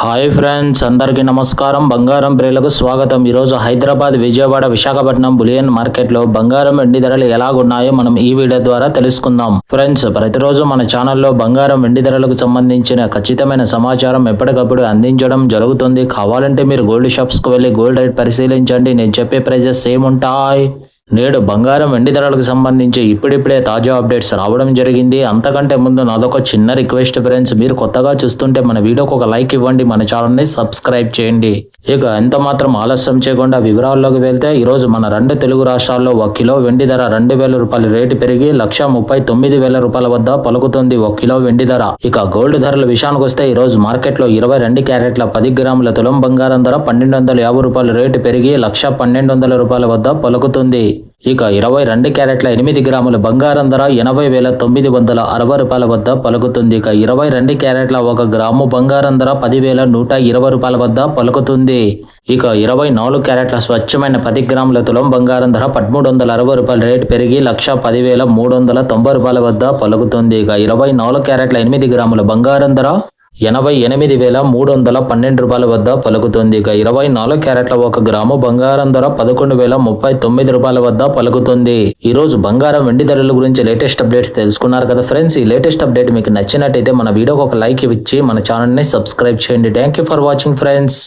Hi friends అందరికీ నమస్కారం. బంగారం ప్రియులకు స్వాగతం. ఈరోజు హైదరాబాద్ విజయవాడ విశాఖపట్నం బులియన్ మార్కెట్లో బంగారం వెండి ధరలు ఎలాగున్నాయో మనం ఈ వీడియో ద్వారా తెలుసుకుందాం. ఫ్రెండ్స్ ప్రతిరోజు మన ఛానల్లో బంగారం వెండి ధరలకు సంబంధించిన ఖచ్చితమైన సమాచారం ఎప్పటికప్పుడు అందించడం జరుగుతుంది. కావాలంటే మీరు గోల్డ్ షాప్స్కి వెళ్ళి గోల్డ్ రేట్ పరిశీలించండి. నేను చెప్పే ప్రైజెస్ సేమ్ ఉంటాయి. నేడు బంగారం వెండి ధరలకు సంబంధించి ఇప్పుడిప్పుడే తాజా అప్డేట్స్ రావడం జరిగింది. అంతకంటే ముందు నాదొక చిన్న రిక్వెస్ట్ ఫ్రెండ్స్ మీరు కొత్తగా చూస్తుంటే మన వీడియోకి ఒక లైక్ ఇవ్వండి మన ఛానల్ని సబ్స్క్రైబ్ చేయండి. ఇక ఎంత మాత్రం ఆలస్యం చేయకుండా వివరాల్లోకి వెళ్తే ఈరోజు మన రెండు తెలుగు రాష్ట్రాల్లో ఒక కిలో వెండి ధర రెండు వేల రూపాయల రేటు పెరిగి లక్ష ముప్పై తొమ్మిది వేల రూపాయల వద్ద పలుకుతుంది ఒక కిలో వెండి ధర. ఇక గోల్డ్ ధరల విషయానికి వస్తే ఈరోజు మార్కెట్లో ఇరవై రెండు క్యారెట్ల పది గ్రాముల తులం బంగారం ధర పన్నెండు వందల యాభై రూపాయల రేటు పెరిగి లక్ష పన్నెండు వందల రూపాయల వద్ద పలుకుతుంది. ఇక ఇరవై రెండు క్యారెట్ల ఎనిమిది గ్రాముల బంగారం ధర ఎనభై వేల తొమ్మిది వందల అరవై రూపాయల వద్ద పలుకుతుంది. ఇక ఇరవై రెండు క్యారెట్ల ఒక గ్రాము బంగారం ధర పదివేల నూట ఇరవై రూపాయల వద్ద పలుకుతుంది. ఇక ఇరవై నాలుగు క్యారెట్ల స్వచ్ఛమైన పది గ్రాముల తులం బంగారం ధర పదమూడు వందల అరవై రూపాయల రేటు పెరిగి లక్ష పదివేల మూడు వందల తొంభై రూపాయల వద్ద పలుకుతుంది. ఇక ఇరవై నాలుగు క్యారెట్ల ఎనిమిది గ్రాముల బంగారం ధర ఎనభై ఎనిమిది వేల మూడు వందల పన్నెండు రూపాయల వద్ద పలుకుతుంది. ఇక ఇరవై నాలుగు క్యారెట్ల ఒక గ్రాము బంగారం ధర పదకొండు వేల ముప్పై తొమ్మిది రూపాయల వద్ద పలుకుతుంది. ఈ రోజు బంగారం వెండి ధరల గురించి లేటెస్ట్ అప్డేట్స్ తెలుసుకున్నారు కదా ఫ్రెండ్స్. ఈ లేటెస్ట్ అప్డేట్ మీకు నచ్చినట్టయితే మన వీడియోకి ఒక లైక్ ఇచ్చి మన ఛానల్ని సబ్స్క్రైబ్ చేయండి. Thank you for watching friends